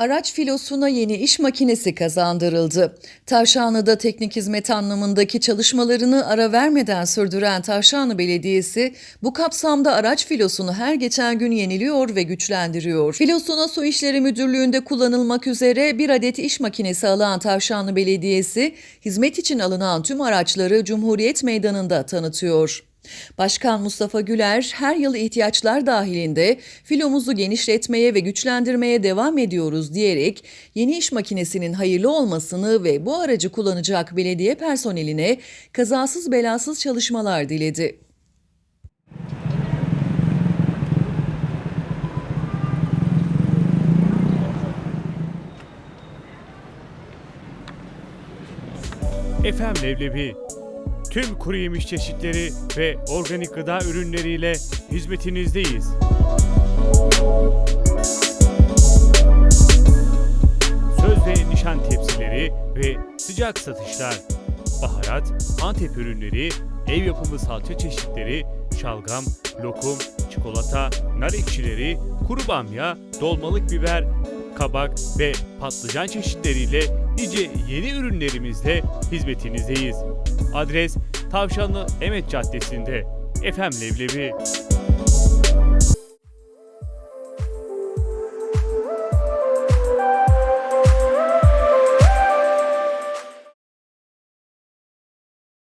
Araç filosuna yeni iş makinesi kazandırıldı. Tavşanlı'da teknik hizmet anlamındaki çalışmalarını ara vermeden sürdüren Tavşanlı Belediyesi bu kapsamda araç filosunu her geçen gün yeniliyor ve güçlendiriyor. Filosuna Su İşleri Müdürlüğü'nde kullanılmak üzere bir adet iş makinesi alan Tavşanlı Belediyesi, hizmet için alınan tüm araçları Cumhuriyet Meydanı'nda tanıtıyor. Başkan Mustafa Güler her yıl ihtiyaçlar dahilinde filomuzu genişletmeye ve güçlendirmeye devam ediyoruz diyerek yeni iş makinesinin hayırlı olmasını ve bu aracı kullanacak belediye personeline kazasız belasız çalışmalar diledi. Efem Leblebi tüm kuru yemiş çeşitleri ve organik gıda ürünleriyle hizmetinizdeyiz. Söz ve nişan tepsileri ve sıcak satışlar, baharat, Antep ürünleri, ev yapımı salça çeşitleri, şalgam, lokum, çikolata, nar ekşileri, kuru bamya, dolmalık biber, kabak ve patlıcan çeşitleriyle nice yeni ürünlerimizle hizmetinizdeyiz. Adres Tavşanlı Emet Caddesi'nde. Efem Leblebi.